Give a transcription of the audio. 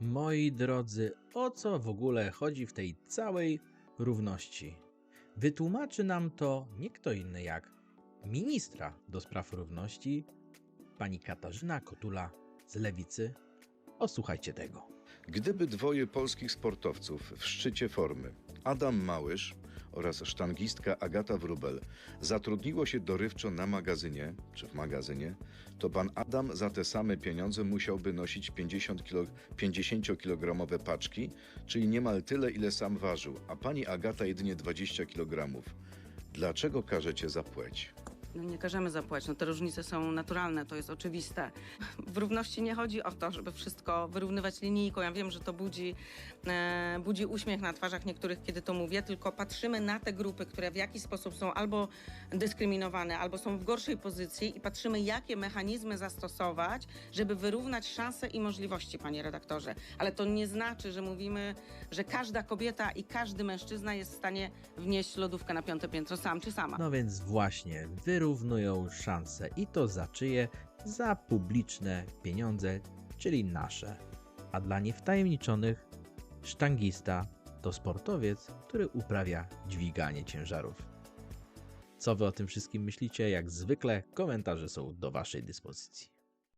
Moi drodzy, o co w ogóle chodzi w tej całej równości? Wytłumaczy nam to nie kto inny jak ministra do spraw równości, pani Katarzyna Kotula z Lewicy. Osłuchajcie tego. Gdyby dwoje polskich sportowców w szczycie formy, Adam Małysz oraz sztangistka Agata Wrubel, zatrudniło się dorywczo na magazynie, czy w magazynie, to pan Adam za te same pieniądze musiałby nosić 50 kilo, 50-kilogramowe paczki, czyli niemal tyle, ile sam ważył, a pani Agata jedynie 20 kg. Dlaczego każecie zapłać? No nie każemy zapłacić, no te różnice są naturalne, to jest oczywiste. W równości nie chodzi o to, żeby wszystko wyrównywać linijką. Ja wiem, że to budzi, e, budzi uśmiech na twarzach niektórych, kiedy to mówię, tylko patrzymy na te grupy, które w jakiś sposób są albo dyskryminowane, albo są w gorszej pozycji i patrzymy, jakie mechanizmy zastosować, żeby wyrównać szanse i możliwości, panie redaktorze. Ale to nie znaczy, że mówimy, że każda kobieta i każdy mężczyzna jest w stanie wnieść lodówkę na piąte piętro sam czy sama. No więc właśnie, wyrównują szanse i to za czyje? Za publiczne pieniądze, czyli nasze. A dla niewtajemniczonych, sztangista to sportowiec, który uprawia dźwiganie ciężarów. Co wy o tym wszystkim myślicie? Jak zwykle komentarze są do waszej dyspozycji.